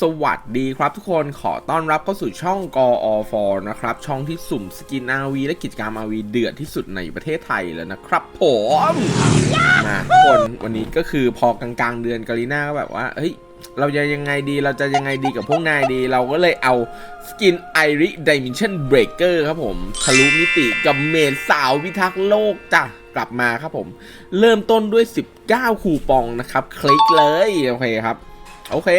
สวัสดีครับทุกคนขอต้อนรับเข้าสู่ช่องกอฟนะครับ ช่องที่สุ่มสกิน RV และกิจกรรม RV เดือดที่สุดในประเทศไทยแล้วนะครับผมนะคนวันนี้ก็คือพอกลางๆเดือนกาลิน่าก็แบบว่าเฮ้ยเราจะยังไงดีเราจะยังไงดีกับพวกนายดี เราก็เลยเอาสกินไอริดิมนชันเบรกเกอร์ครับผมทะลุมิติกับเมดสาวพิทักษ์โลกจ้ะกลับมาครับผม เริ่มต้นด้วย 19 คูปองนะครับ คลิกเลย โอเคครับ โอเค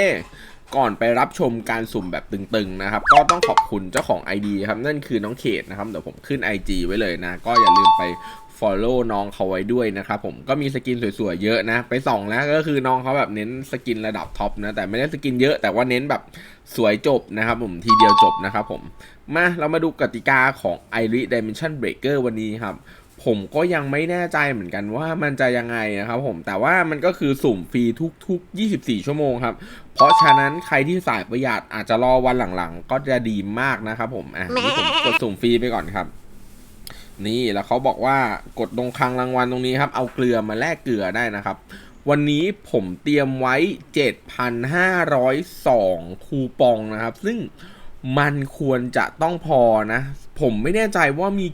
ก่อนไปรับชมการสุ่มแบบตึงๆนะครับ ก็ต้องขอบคุณเจ้าของ ID ครับ นั่นคือน้องเขตนะครับ เดี๋ยวผมขึ้น IG ไว้เลยนะ ก็อย่าลืมไป Follow น้องเขาไว้ด้วยนะครับผมก็มีสกินสวยๆเยอะนะ ไปส่องแล้วก็คือน้องเขาแบบเน้นสกินระดับท็อปนะแต่ไม่ได้สกินเยอะแต่ว่าเน้นแบบสวยจบนะครับผมทีเดียวจบนะครับผมมาเรามาดูกติกาของ i r i Dimension Breaker วันนี้ครับ ผมก็ยังไม่แน่ใจเหมือนกันว่ามันจะยังไงนะครับผมแต่ว่ามันก็คือสุ่มฟรีทุก ๆ 24 ชั่วโมงครับ เพราะฉะนั้นใครที่สายประหยัดอาจจะรอวันหลังๆ ก็จะดีมากนะครับผมอะนี่ผมกดสุ่มฟรีไปก่อนครับ นี่แล้วเขาบอกว่ากดตรงคลังรางวัลตรงนี้ครับ เอาเกลือมาแลกเกลือได้นะครับวันนี้ผมเตรียมไว้ 7,502 คูปองนะครับ ซึ่งมันควรจะต้องพอนะ ผมไม่แน่ใจว่ามี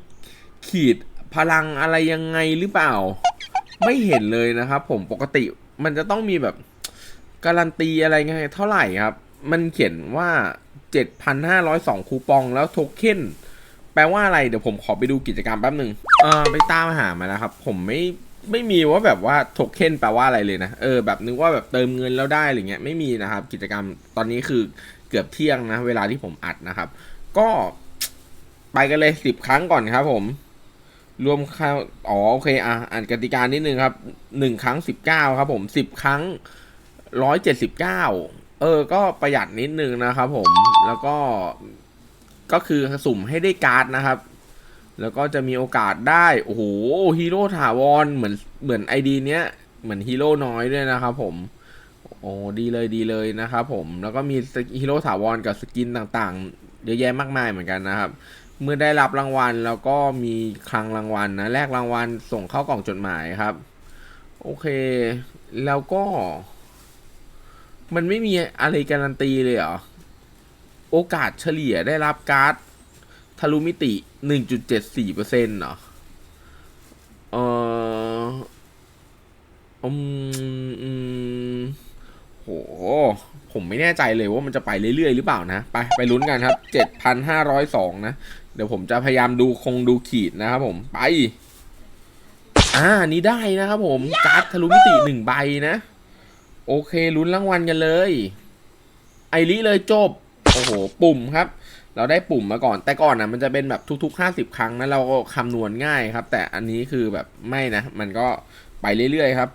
ขีด พลังอะไรยังไงหรือเปล่า ไม่เห็นเลยนะครับผมปกติมันจะต้องมีแบบการันตีอะไรไงเท่าไหร่ครับ มันเขียนว่า 7,502 คูปองแล้วโทเค็นแปลว่าอะไรเดี๋ยวผมขอไปดูกิจกรรมแป๊บหนึ่งเออไปตามหามาแล้วครับ ผมไม่ไม่มีว่าแบบว่าโทเค็นแปลว่าอะไรเลยนะเออแบบนึกว่าแบบเติมเงินแล้วได้อะไรเงี้ยไม่มีนะครับ กิจกรรมตอนนี้คือเกือบเที่ยงนะ เวลาที่ผมอัดนะครับ ก็ไปกันเลยสิบครั้งก่อนครับผม รวมค่าอ๋อโอเคอะอ่านกติกานิดนึงครับหนึ่งครั้งสิบเก้าครับผมสิบครั้งร้อยเจ็ดสิบเก้าเออ ก็ประหยัดนิดนึงนะครับผมแล้วก็ก็คือสุ่มให้ได้การ์ดนะครับ แล้วก็จะมีโอกาสได้ โอ้โหฮีโร่ถาวรเหมือนเหมือนไอดีเนี้ยเหมือนฮีโร่น้อยด้วยนะครับผมโอ้ดีเลยดีเลยนะครับผมแล้วก็มีฮีโร่ถาวรกับสกินต่างๆเยอะแยะมากมายเหมือนกันนะครับ เมื่อได้รับรางวัลแล้วก็มีคลังรางวัลนะแลกรางวัลส่งเข้ากล่องจดหมายครับ โอเค แล้วก็ มันไม่มีอะไรการันตีเลยเหรอ โอกาสเฉลี่ยได้รับการ์ดทะลุมิติ 1.74%เหรอเอออืมอืมโห ผมไม่แน่ใจเลยว่ามันจะไปเรื่อยๆ หรือเปล่านะ ไป ไปลุ้นกันครับ 7,502 นะ เดี๋ยวผมจะพยายามดูคงดูขีดนะครับผมไป อ่านี้ได้นะครับผม การ์ดทะลุมิติหนึ่งใบนะ โอเคลุ้นรางวัลกันเลย ไอริเลยจบ โอ้โห ปุ่มครับ เราได้ปุ่มมาก่อน แต่ก่อนนะมันจะเป็นแบบทุก ๆ 50 ครั้งนะเราก็คำนวณง่ายครับ แต่อันนี้คือแบบไม่นะ มันก็ไปเรื่อยๆครับ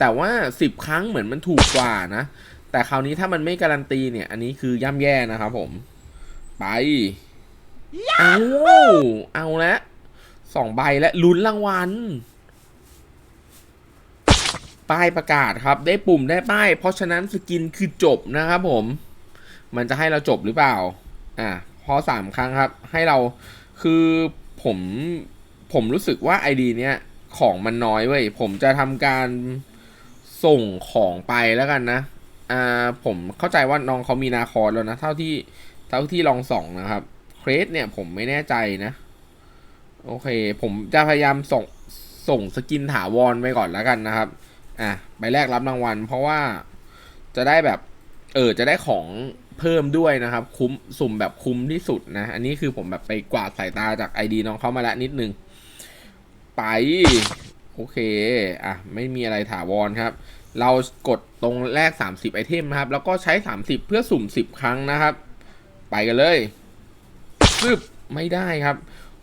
แต่ว่า 10 ครั้งเหมือนมันถูกกว่านะ แต่คราวนี้ถ้ามันไม่การันตีเนี่ย อันนี้คือย่ำแย่นะครับผม ไป เอาเอาละสองใบและลุ้นรางวัล ป้ายประกาศครับ ได้ปุ่มได้ป้าย เพราะฉะนั้นสกินคือจบนะครับผม มันจะให้เราจบหรือเปล่า อะพอสามครั้งครับ ให้เราคือผมผมรู้สึกว่าไอดีเนี้ยของมันน้อยเว้ย ผมจะทำการส่งของไปแล้วกันนะ อ่า ผมเข้าใจว่าน้องเขามีนาคอร์แล้วนะ เท่าที่เท่าที่ลองส่องนะครับ ครสเนี่ยผมไม่แน่ใจนะ โอเค ผมจะพยายามส่งส่งสกินถาวรไปก่อนแล้วกันนะครับ อะไปแลกรับรางวัล เพราะว่าจะได้แบบ เออจะได้ของเพิ่มด้วยนะครับ คุ้มสุ่มแบบคุ้มที่สุดนะ อันนี้คือผมแบบไปกวาดสายตาจากไอดีน้องเขามาแล้วนิดนึง ไป โอเค อะ ไม่มีอะไรถาวรครับ เรากดตรงแรก 30 ไอเทมนะครับ แล้วก็ใช้ 30 เพื่อสุ่ม 10 ครั้งนะครับ ไปกันเลยึบไม่ได้ครับ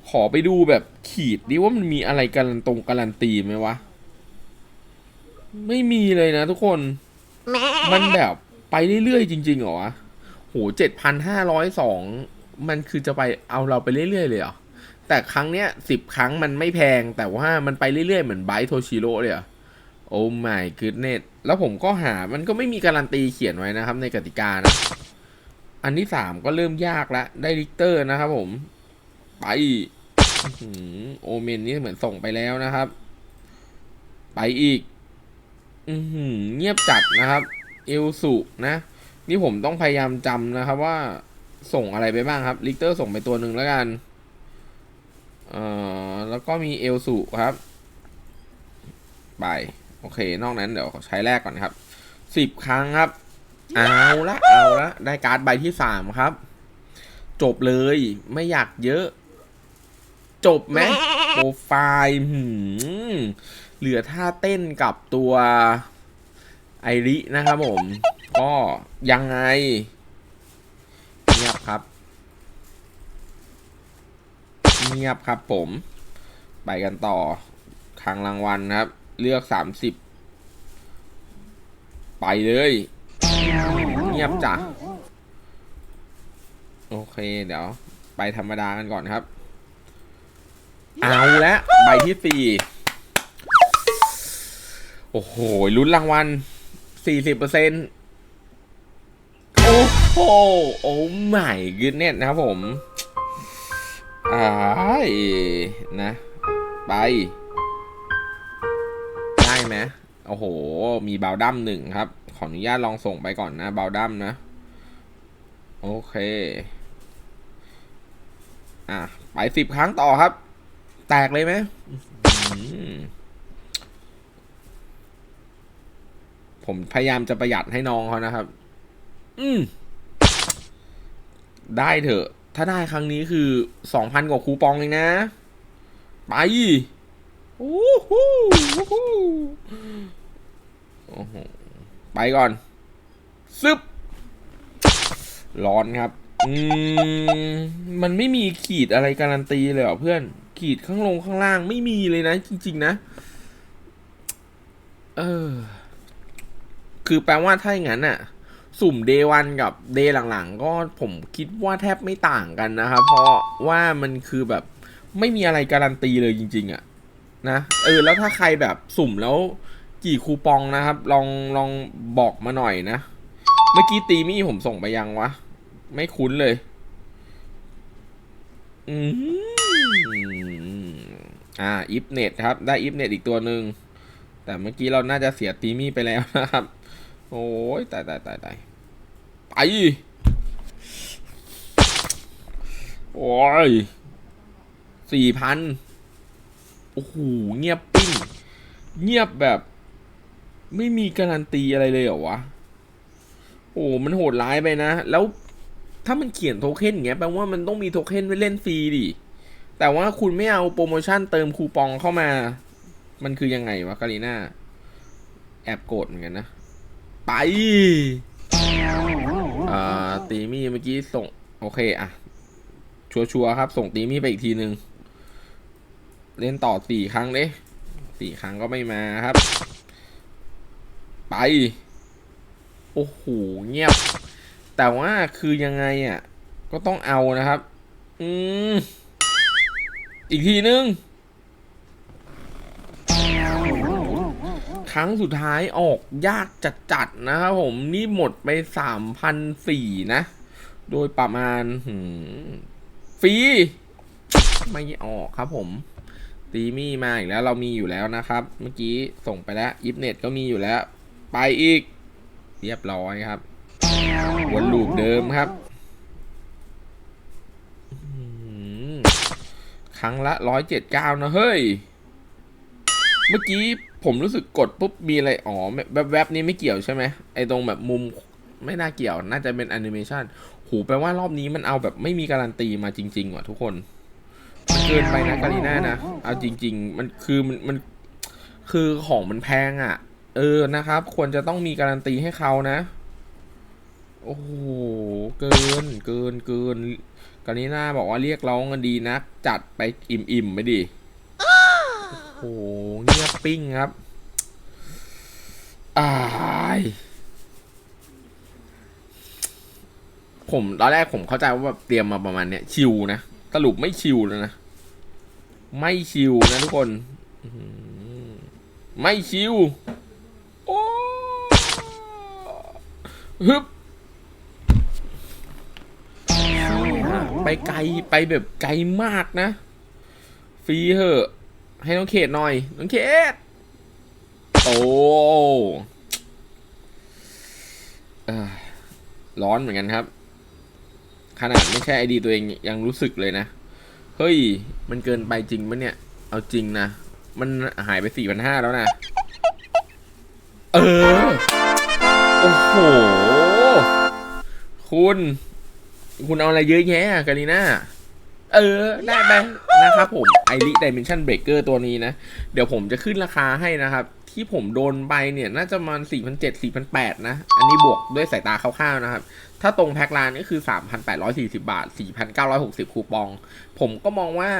ขอไปดูแบบขีดดิว่ามันมีอะไรการันตรงการันตีไหมวะ ไม่มีเลยนะทุกคน มันแบบไปเรื่อยๆจริงๆเหรอวะโหเจ็ดพันห้าร้อยสองมันคือจะไปเอาเราไปเรื่อยๆเลยเหรอ แต่ครั้งเนี้ยสิบครั้งมันไม่แพงแต่ว่ามันไปเรื่อยๆเหมือนไบโทชิโร่เลยเหรอโอ้ my goodness แล้วผมก็หามันก็ไม่มีการันตีเขียนไว้นะครับในกติกานะ อันที่สามก็เริ่มยากแล้วได้ลิกเตอร์นะครับผม ไปอโอเมนนี่เหมือนส่งไปแล้วนะครับ ไปอีก อืเงียบจัดนะครับ เอลสุนะ นี่ผมต้องพยายามจำนะครับว่าส่งอะไรไปบ้างครับ ลิกเตอร์ส่งไปตัวหนึ่งแล้วกัน เอ่อ แล้วก็มีเอลสุครับ ไป โอเค นอกนั้นเดี๋ยวใช้แรกก่อนครับสิบครั้งครับ เอาละเอาละได้การ์ดใบที่สามครับ จบเลยไม่อยากเยอะ จบไหมโปรไฟล์หืมเหลือท่าเต้นกับตัวไอรินะครับผม ก็ยังไงเงียบครับเงียบครับผม ไปกันต่อครั้งรางวัลครับ เลือกสามสิบไปเลย เงียบจ้ะโอเค เดี๋ยว ไปธรรมดากันก่อนครับ เอาละใบที่สี่โอ้โหลุ้นรางวัลสี่สิบเปอร์เซ็นต์โอ้โห โอ้ไม่กึนเนี่ยนะครับผมอ้ายนะ ไป ได้ไหมโอ้โห มีบาวดั้มหนึ่งครับ ขออนุญาตลองส่งไปก่อนนะบาวดัมนะ โอเค อะ ไปสิบครั้งต่อครับ แตกเลยไหมผมพยายามจะประหยัดให้น้องเขานะครับ อืม ได้เถอะ ถ้าได้ครั้งนี้คือสองพันกว่าคูปองเองนะ ไปอ้โหโอ้โหโอ้โห ไปก่อน ซึบ ร้อนครับ อืม มันไม่มีขีดอะไรการันตีเลยเหรอเพื่อน ขีดข้างลงข้างล่างไม่มีเลยนะ จริง ๆ นะ เออ คือแปลว่าถ้าอย่างนั้นน่ะสุ่มเดวันกับเดหลังๆ ก็ผมคิดว่าแทบไม่ต่างกันนะครับ เพราะว่ามันคือแบบไม่มีอะไรการันตีเลยจริง ๆอะนะ เออ แล้วถ้าใครแบบสุ่มแล้ว กี่คูปองนะครับ ลองลองบอกมาหน่อยนะ เมื่อกี้ตีมี่ผมส่งไปยังวะ ไม่คุ้นเลยอืมอ่าอิฟเน็ตครับ ได้อิฟเน็ตอีกตัวหนึ่งแต่เมื่อกี้เราน่าจะเสียตีมี่ไปแล้วนะครับ โอ้ยตายตายตายตายไปโอ้ยสี่พันโอ้โหเงียบปิ้งเงียบแบบ ไม่มีการันตีอะไรเลยเหรอวะ โอ้มันโหดร้ายไปนะ แล้วถ้ามันเขียนโทเค็นอย่างเงี้ยแปลว่ามันต้องมีโทเค็นไว้เล่นฟรีดิ แต่ว่าคุณไม่เอาโปรโมชั่นเติมคูปองเข้ามา มันคือยังไงวะกาลีน่า แอบโกรธเหมือนกันนะ ไป อ่า ตีมี่เมื่อกี้ส่ง โอเคอะชัวร์ๆครับ ส่งตีมี่ไปอีกทีหนึ่งเล่นต่อสี่ครั้งเด้สี่ครั้งก็ไม่มาครับ ไป โอ้โห เงียบ แต่ว่าคือยังไงอะ ก็ต้องเอานะครับ อืม อีกทีนึง ครั้งสุดท้ายออกยากจัดๆนะครับผม นี่หมดไปสามพันสี่นะ โดยประมาณหืฟรี ไม่ออกครับผมตีมี่มาอีกแล้วเรามีอยู่แล้วนะครับ เมื่อกี้ส่งไปแล้วยิปเน็ตก็มีอยู่แล้ว ไปอีก เรียบร้อยครับ วนลูปเดิมครับ ครั้งละร้อยเจ็ดเก้านะเฮ้ย เมื่อกี้ผมรู้สึกกดปุ๊บมีอะไร อ๋อแบบแวบๆนี้ไม่เกี่ยวใช่ไหมไอตรงแบบมุมไม่น่าเกี่ยว น่าจะเป็นแอนิเมชันหูแปลว่ารอบนี้มันเอาแบบไม่มีการันตีมาจริง ๆ ว่ะทุกคนมันเกินไปนะกาลีน่านะ เอาจริง ๆ มันคือมันมันคือของมันแพงอะ เออนะครับ ควรจะต้องมีการันตีให้เขานะ โอ้โห เกินเกินเกินกาลีน่าบอกว่าเรียกร้องกันดีนะจัดไปอิ่มๆไปดิโอ้โหเงียบปิ้งครับอายผมตอนแรกผมเข้าใจว่าแบบเตรียมมาประมาณเนี้ยชิวนะสรุปไม่ชิวแล้วนะ ไม่ชิวนะทุกคน ไม่ชิว โอ้ ฮึบไปไกลไปแบบไกลมากนะ ฟรีเหอะ ให้น้องเขตหน่อย น้องเขต โอ้ร้อนเหมือนกันครับ ขนาดไม่ใช่ไอดีตัวเองยังรู้สึกเลยนะ เฮ้ย มันเกินไปจริงปะเนี่ย เอาจริงนะ มันหายไปสี่พันห้าแล้วนะ เออ โอ้โห คุณ คุณเอาอะไรเยอะแยะอะกาลิน่าเออ ได้ไปนะครับผมไอริดิเมนชันเบรกเกอร์ตัวนี้นะ เดี๋ยวผมจะขึ้นราคาให้นะครับ ที่ผมโดนไปเนี่ย น่าจะประมาณ4,700 4,800 นะ อันนี้บวกด้วยสายตาคร่าวๆนะครับ ถ้าตรงแพ็คร้านก็คือ 3,840 บาท 4,960 คูปอง ผมก็มองว่า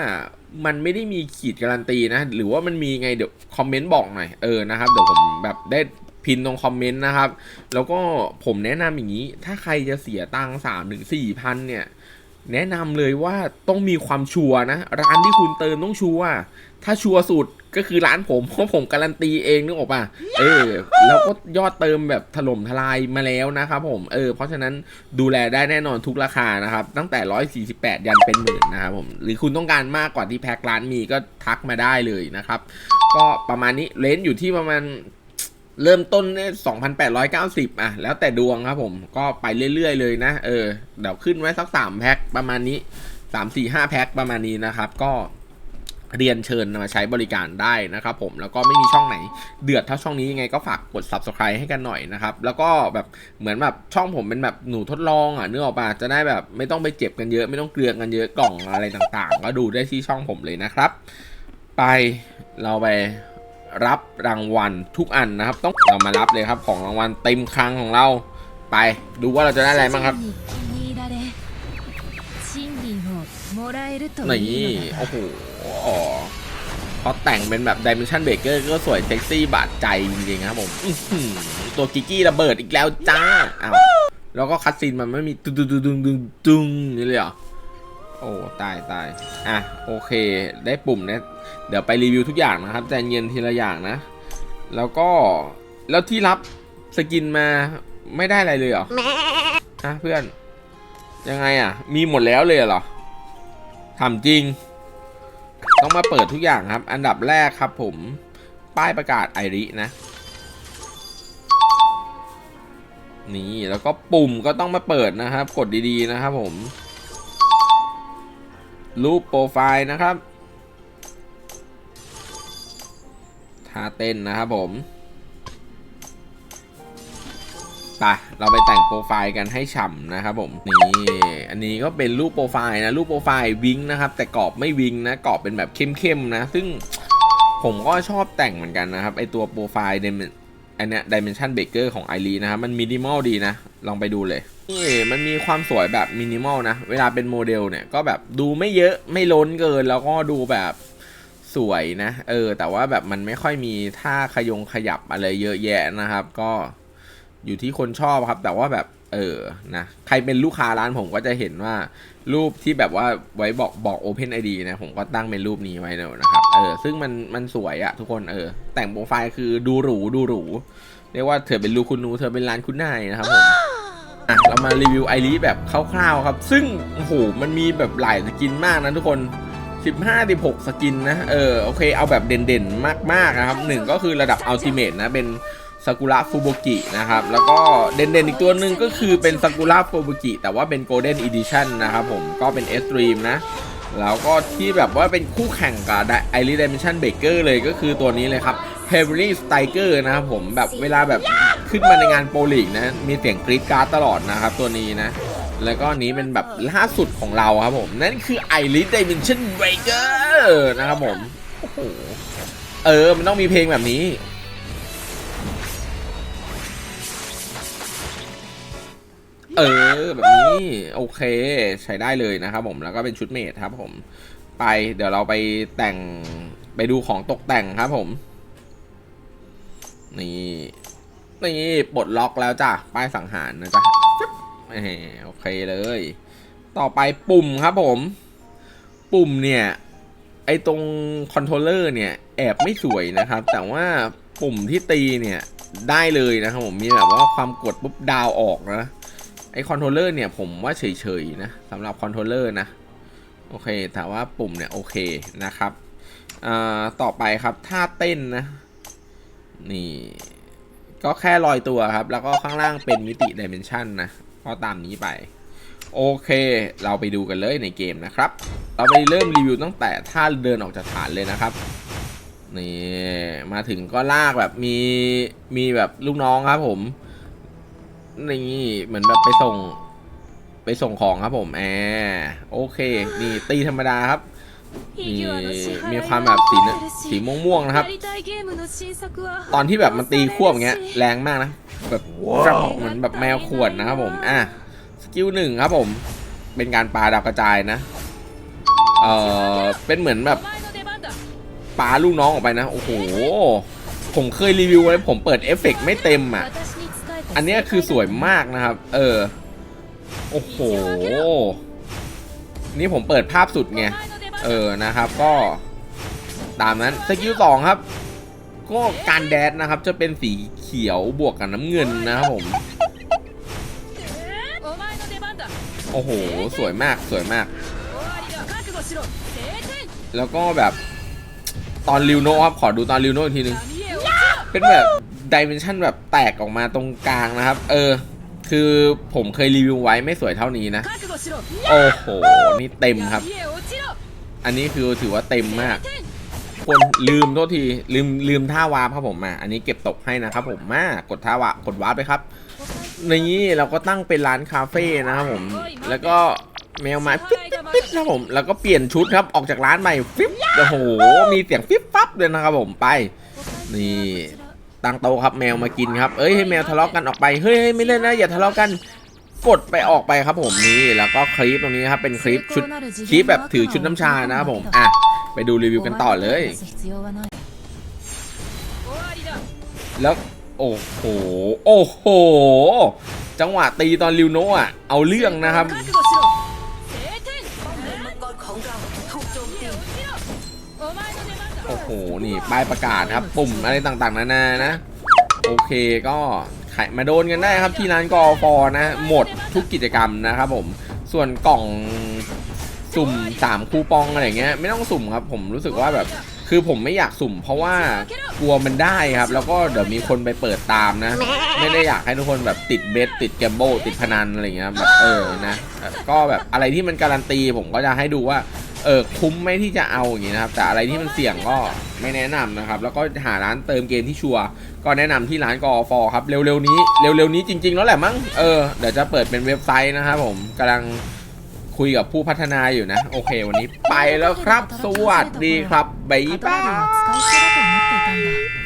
มันไม่ได้มีขีดการันตีนะ หรือว่ามันมีไงเดี๋ยวคอมเมนต์บอกหน่อย เออนะครับ เดี๋ยวผมแบบได้ พินตรงคอมเมนต์นะครับ แล้วก็ผมแนะนำอย่างนี้ ถ้าใครจะเสียตังค์3ถึง4,000เนี่ย แนะนำเลยว่าต้องมีความชัวร์นะ ร้านที่คุณเติมต้องชัวร์ถ้าชัวร์สุดก็คือร้านผมเพราะผมการันตีเองนึกออกป่ะ เออ แล้วก็ยอดเติมแบบถล่มทลายมาแล้วนะครับผม เออ เพราะฉะนั้นดูแลได้แน่นอนทุกราคานะครับ ตั้งแต่ 148 ยันเป็นหมื่นนะครับผม หรือคุณต้องการมากกว่าที่แพ็คร้านมีก็ทักมาได้เลยนะครับ ก็ประมาณนี้เลนส์อยู่ที่ประมาณ เริ่มต้นเนี่ย2,890อะ แล้วแต่ดวงครับผม ก็ไปเรื่อยๆเลยนะ เออ เดี๋ยวขึ้นไว้สัก3แพ็คประมาณนี้3 4 5แพ็คประมาณนี้นะครับ ก็เรียนเชิญมาใช้บริการได้นะครับผมแล้วก็ไม่มีช่องไหนเดือดเท่าช่องนี้ยังไงก็ฝากกด subscribe ให้กันหน่อยนะครับแล้วก็แบบเหมือนแบบช่องผมเป็นแบบหนูทดลองอะเนื้อออกปะจะได้แบบไม่ต้องไปเจ็บกันเยอะไม่ต้องเกลือกันเยอะกล่องอะไรต่างๆ ก็ดูได้ที่ช่องผมเลยนะครับ ไปเราไป รับรางวัลทุกอันนะครับ ต้องเรามารับเลยครับของรางวัลเต็มครั้งของเราไปดูว่าเราจะได้อะไรบ้างครับนี่โอ้โหพอแต่งเป็นแบบดิเมนชันเบเกอร์ก็สวยเซ็กซี่บาดใจจริงๆครับผมตัวกิกกี้ระเบิดอีกแล้วจ้าแล้วก็คัดซีนมันไม่มีดึงดึงดึงดึงนี่เลยเหรอ โอ้ตายตายอะโอเค ได้ปุ่มนะเดี๋ยวไปรีวิวทุกอย่างนะครับใจเย็นทีละอย่างนะ แล้วก็แล้วที่รับสกินมาไม่ได้อะไรเลยเหรอฮะเพื่อน ยังไงอะ มีหมดแล้วเลยเหรอทำจริง ต้องมาเปิดทุกอย่างครับ อันดับแรกครับผม ป้ายประกาศไอรินะ นี่แล้วก็ปุ่มก็ต้องมาเปิดนะครับ กดดีๆนะครับผม รูปโปรไฟล์นะครับท่าเต้นนะครับผมไปเราไปแต่งโปรไฟล์กันให้ฉ่ำนะครับผมนี่อันนี้ก็เป็นรูปโปรไฟล์นะรูปโปรไฟล์วิงนะครับ แต่กรอบไม่วิงนะกรอบเป็นแบบเข้มๆนะ ซึ่งผมก็ชอบแต่งเหมือนกันนะครับไอตัวโปรไฟล์เดม อันเนี้ย Dimension Breaker ของไอรีนะครับมันมินิมอลดีนะ ลองไปดูเลยนี่มันมีความสวยแบบมินิมอลนะ เวลาเป็นโมเดลเนี่ยก็แบบดูไม่เยอะไม่ล้นเกินแล้วก็ดูแบบสวยนะ เออ แต่ว่าแบบมันไม่ค่อยมีท่าขยงขยับอะไรเยอะแยะนะครับ ก็อยู่ที่คนชอบครับ แต่ว่าแบบ เออนะใครเป็นลูกค้าร้านผมก็จะเห็นว่า รูปที่แบบว่าไว้บอกบอก Open ID นะผมก็ตั้งเป็นรูปนี้ไว้เนะนะครับเออซึ่งมันมันสวยอะทุกคนเออ แต่งโปรไฟล์คือดูหรูดูหรูเรียกว่าเธอเป็นลูกคุณนูเธอเป็นร้านคุณนายนะครับผมอะเรามารีวิวไอรีแบบคร่าวๆครับ ซึ่งโอ้โหมันมีแบบหลายสกินมากนะทุกคน15 16 สกินนะ เออ โอเค เอาแบบเด่นๆ มากๆ นะครับหนึ่งก็คือระดับอัลติเม e นะ เป็น ซากุระฟูโบกินะครับ แล้วก็เด่นๆอีกตัวหนึ่งก็คือเป็นซากุระฟูโบกิแต่ว่าเป็นโกลเด้นอีดิชั่นนะครับผมก็เป็นเอสตรีมนะแล้วก็ที่แบบว่าเป็นคู่แข่งกับไอรี i ดม s ชันเบเกอร์เลยก็คือตัวนี้เลยครับ Heavily Striker นะครับผมแบบเวลาแบบขึ้นมาในงานโปรลีกนะ มีเสียงกรีดการ์ดตลอดนะครับตัวนี้นะ แล้วก็นี้เป็นแบบล่าสุดของเราครับผม นั่นคือ i r i s Dimension Breaker นะครับผม โอ้โห เออ มันต้องมีเพลงแบบนี้ เออ แบบนี้โอเค ใช้ได้เลยนะครับผมแล้วก็เป็นชุดเมดครับผม ไปเดี๋ยวเราไปแต่งไปดูของตกแต่งครับผม นี่ นี่ปลดล็อกแล้วจ้ะป้ายสังหารนะจ๊ะโอเคเลย ต่อไปปุ่มครับผม ปุ่มเนี่ย ไอตรงคอนโทรลเลอร์เนี่ย แอบไม่สวยนะครับ แต่ว่าปุ่มที่ตีเนี่ยได้เลยนะครับผมมีแบบว่าความกดปุ๊บดาวออกนะ ไอคอนโทรลเลอร์เนี่ยผมว่าเฉยๆนะสำหรับคอนโทรลเลอร์นะโอเคแต่ว่าปุ่มเนี่ยโอเคนะครับต่อไปครับท่าเต้นนะนี่ก็แค่ลอยตัวครับ แล้วก็ข้างล่างเป็นมิติดิเมนชันนะ ก็ตามนี้ไป โอเค เราไปดูกันเลยในเกมนะครับ เราไปเริ่มรีวิวตั้งแต่ถ้าเดินออกจากฐานเลยนะครับนี่มาถึงก็ลากแบบมีมีแบบลูกน้องครับผม นี่เหมือนแบบไปส่ง ไปส่งของครับผมแอโอเค นี่ตีธรรมดาครับ มีมีความแบบสีสีม่วงม่วงนะครับ ตอนที่แบบมันตีควบเงี้ยแรงมากนะ แบบเหมือนแบบแมวขวดนะครับผม อะ สกิลหนึ่งครับผม เป็นการปลาดาวกระจายนะ เออเป็นเหมือนแบบปลาลูกน้องออกไปนะ โอ้โห ผมเคยรีวิวไว้ผมเปิดเอฟเฟกไม่เต็มอะ อันนี้คือสวยมากนะครับ เออ โอ้โห นี่ผมเปิดภาพสุดไง เออ นะครับ ก็ตามนั้น สกิลสองครับ ก็การแดดนะครับ จะเป็นสีเขียวบวกกับน้ำเงินนะครับผม โอ้โห สวยมาก สวยมาก แล้วก็แบบตอนริวโนครับ ขอดูตอนริวโนอีกทีนึง เป็นแบบ ดิเมนชันแบบแตกออกมาตรงกลางนะครับ เออ คือผมเคยรีวิวไว้ไม่สวยเท่านี้นะ โอ้โห นี่เต็มครับ อันนี้คือถือว่าเต็มมากคนลืมโทษทีลืมลืมท่าวาร์ปครับผมมาอันนี้เก็บตกให้นะครับผมมากดท่าวาร์กดวาร์ปไปครับในนี้เราก็ตั้งเป็นร้านคาเฟ่นะครับผม แล้วก็แมวมาฟิ๊บปิ๊บครัผม แล้วก็เปลี่ยนชุดครับออกจากร้านใหม่ฟิ๊บโอ้โหมีเสียงฟิ๊บปับเลยนะครับผมไป นี่ ตังโตครับแมวมากินครับ เอ้ยให้แมวทะเลาะกันออกไป เฮ้ยไม่เล่นนะอย่าทะเลาะกัน กดไปออกไปครับผมนี่แล้วก็คลิปตรงนี้ครับเป็นคลิปชุดคลิปแบบถือชุดน้ำชานะครับผมอะไปดูรีวิวกันต่อเลย แล้วโอ้โหโอ้โห จังหวะตีตอนริวโนอะเอาเรื่องนะครับ โอ้โหนี่ป้ายประกาศครับ ปุ่มอะไรต่างๆ นานานะ โอเคก็ขายมาโดนกันได้ครับที่ร้านกอฟอนะ หมดทุกกิจกรรมนะครับผมส่วนกล่องสุ่ม3คูปองอะไรเงี้ยไม่ต้องสุ่มครับ ผมรู้สึกว่าแบบคือผมไม่อยากสุ่ม เพราะว่ากลัวมันได้ครับ แล้วก็เดี๋ยวมีคนไปเปิดตามนะ ไม่ได้อยากให้ทุกคนแบบติดเบสติดแกมโบติดพนันอะไรเงี้ยแบบเออนะก็แบบอะไรที่มันการันตีผมก็จะให้ดูว่า เออคุ้มไหมที่จะเอาอย่างนี้นะครับ แต่อะไรที่มันเสี่ยงก็ไม่แนะนำนะครับ แล้วก็หาร้านเติมเกมที่ชัวร์ก็แนะนำที่ร้านกอฟอครับเร็วๆนี้เร็วๆนี้จริง ๆ แล้วแหละมั้งเออเดี๋ยวจะเปิดเป็นเว็บไซต์นะครับผมกำลังคุยกับผู้พัฒนาอยู่นะ โอเค วันนี้ไปแล้วครับ สวัสดีครับบ๊ายบาย